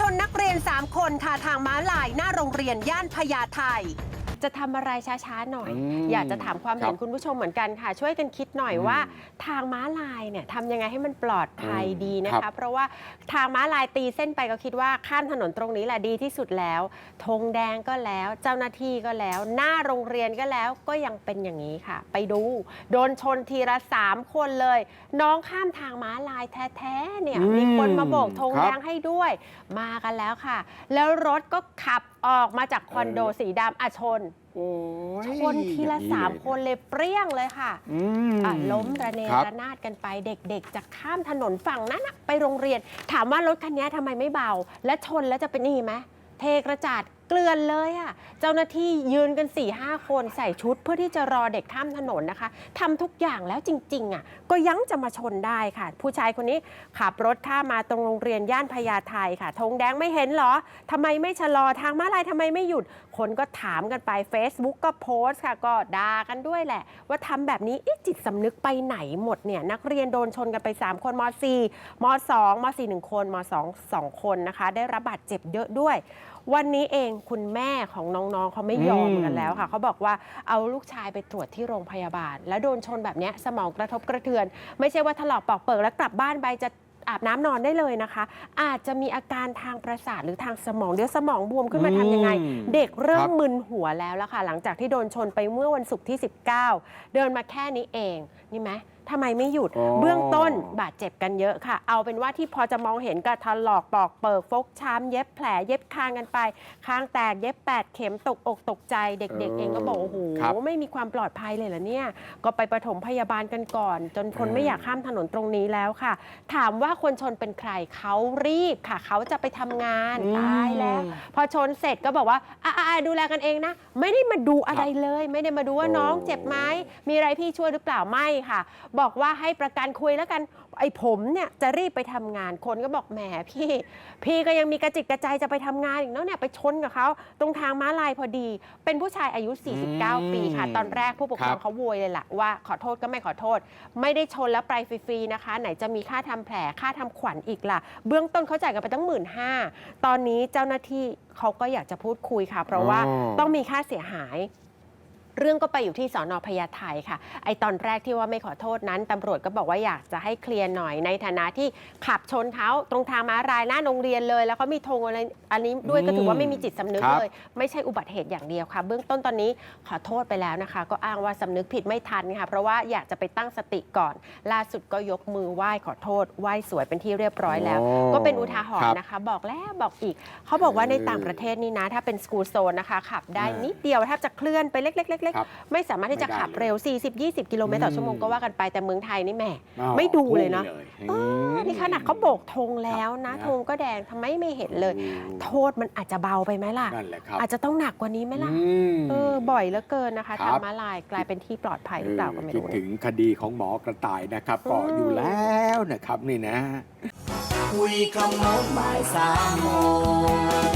ชนนักเรียน 3 คนค่ะทางม้าลายหน้าโรงเรียนย่านพญาไท จะทำอะไรช้าๆหน่อยอืมอยากจะถามความเห็นครับคุณผู้ชมเหมือนกันค่ะ ช่วยกันคิดหน่อยอืมว่า ทางม้าลายเนี่ยทำยังไงให้มันปลอดภัยอืมดีนะครัคะบเพราะว่าทางม้าลายตีเส้นไปก็คิดว่าข้ามถนนตรงนี้แหละดีที่สุดแล้วธงแดงก็แล้ว เจ้าหน้าที่ก็แล้ว หน้าโรงเรียนก็แล้วก็ยังเป็นอย่างนี้ค่ะ ไปดู โดนชนทีละสามคนเลย น้องข้ามทางม้าลายแท้ๆเนี่ยอืมมีคนมาโบกธงครับแดงให้ด้วย มากันแล้วค่ะ แล้วรถก็ขับ ออกมาจากคอนโดเออสีดำอะชน โอ้ยชนทีละอย่งสามเลยคนเลยเปรี้ยงเลยค่ะอืมอะล้มระเนครับระนาดกันไปเด็กๆจะข้ามถนนฝั่งนั้นน่ะไปโรงเรียน ถามว่ารถคันนี้ทำไมไม่เบา และชนแล้วจะเป็นนี่ไหมเทกระจาดเกลือนเลยอะ เจ้าหน้าที่ยืนกัน4ี่ห้าคนใส่ชุดเพื่อที่จะรอเด็กข้ามถนนนะคะทำทุกอย่างแล้วจริง ๆอะ ก็ยังจะมาชนได้ค่ะ ผู้ชายคนนี้ขับรถข้ามมาตรงโรงเรียนย่านพญาไทค่ะธงแดงไม่เห็นเหรอทำไมไม่ชะลอทางม้าลายทำไมไม่หยุด คนก็ถามกันไป Facebook ก็โพสต์ค่ะ ก็ด่ากันด้วยแหละ ว่าทำแบบนี้จิตสำนึกไปไหนหมดเนี่ยนักเรียนโดนชนกันไป 3 คนม .4 ม .2 ม .4 1คนม .2 2คนนะคะ ได้รับบาดเจ็บเยอะด้วย วันนี้เองคุณแม่ของน้องๆเขาไม่ยอมอืมกันแล้วค่ะเขาบอกว่าเอาลูกชายไปตรวจที่โรงพยาบาล แล้วโดนชนแบบเนี้ยสมองกระทบกระเทือน ไม่ใช่ว่าถลอกปอกเปิกแล้วกลับบ้านไปจะอาบน้ำนอนได้เลยนะคะ อาจจะมีอาการทางประสาทหรือทางสมองเดี๋ยวสมองบวมขึ้นมาทำยังไงอืมเด็กเริ่คมรับมึนหัวแล้วแล้วค่ะ หลังจากที่โดนชนไปเมื่อวันศุกร์ที่ 19 เดินมาแค่นี้เอง นี่ไหม ทำไมไม่หยุด อ๋อ เบื้องต้นบาดเจ็บกันเยอะค่ะ เอาเป็นว่าที่พอจะมองเห็นก็ถลอกปอกเปิกฟกช้ำเย็บแผลเย็บคางกันไป คางแตกเย็บ 8 เข็มตกอกตกใจเด็ก ๆ เองก็บอกโอ้โหครับไม่มีความปลอดภัยเลยเหรอเนี่ย ก็ไปประถมพยาบาลกันก่อน จนคนเออ ไม่อยากข้ามถนนตรงนี้แล้วค่ะ ถามว่าคนชนเป็นใครเขารีบค่ะ เขาจะไปทำงานตายแล้ว พอชนเสร็จก็บอกว่าอ่า ดูแลกันเองนะ ไม่ได้มาดูอะไรเลย ไม่ได้มาดูว่าโอ้น้องเจ็บไหมมีอะไรพี่ช่วยหรือเปล่าไม่ค่ะ บอกว่าให้ประกันคุยแล้วกันไอ้ผมเนี่ยจะรีบไปทำงานคนก็บอกแหมพี่ พี่ก็ยังมีกระจิตกระใจจะไปทำงานอีกแล้วเนี่ยไปชนกับเขาตรงทางม้าลายพอดี เป็นผู้ชายอายุ 49 ปีค่ะ ตอนแรกผู้ปกครองครับเขาโวยเลยล่ะว่าขอโทษก็ไม่ขอโทษ ไม่ได้ชนแล้วไปฟรีๆนะคะ ไหนจะมีค่าทำแผลค่าทำขวัญอีกล่ะ เบื้องต้นเขาจ่ายกันไปตั้งหมื่นห้าตอนนี้เจ้าหน้าที่เขาก็อยากจะพูดคุยค่ะ เพราะว่าอ๋อต้องมีค่าเสียหาย เรื่องก็ไปอยู่ที่สอนอพญาไทค่ะ ไอตอนแรกที่ว่าไม่ขอโทษนั้นตำรวจก็บอกว่าอยากจะให้เคลียร์หน่อยในฐานะที่ขับชนเขาตรงทางม้ารายหน้าโรงเรียนเลย แล้วเขามีธงอะไรอันนี้ด้วยก็ถือว่าไม่มีจิตสำนึกครับ เลย ไม่ใช่อุบัติเหตุอย่างเดียวค่ะ เบื้องต้นตอนนี้ขอโทษไปแล้วนะคะ ก็อ้างว่าสำนึกผิดไม่ทันค่ะ เพราะว่าอยากจะไปตั้งสติก่อน ล่าสุดก็ยกมือไหว้ขอโทษไหว้สวยเป็นที่เรียบร้อยแล้ว โอ้ก็เป็นอุทาหรครัณ์บ นะคะ บอกแล้วบอกอีก เขาบอกว่าในเออต่างประเทศนี่นะ ถ้าเป็นสกูลโซนนะคะขับได้อ่านินิดเดียวแทบจะเคลื่อนไปเล็กๆๆครับๆไม่สามารถที่จะขับไม่ได้เลยเร็ว 40-20 กิโลเมตรต่อชั่วโมงอืมก็ว่ากันไปแต่เมืองไทยนี่แหม่อ้าวไม่ดูเลยเนอะพุ่งนี่ขนาดเขาโบกธงแล้วนะครับธงก็แดงทำไมไม่เห็นเลยอืมโทษมันอาจจะเบาไปไหมล่ะนั่นแหละครับอาจจะต้องหนักกว่านี้ไหมล่ะอืมเออบ่อยเหลือเกินนะคะครับทางม้าลายกลายเป็นที่ปลอดภัยหรือเปล่าก็ไม่คิดรู้ถึงคดีของหมอกระต่ายนะครับก็อืมอยู่แล้วนะครับนี่นะคุยขโมงบ่ายสามโมง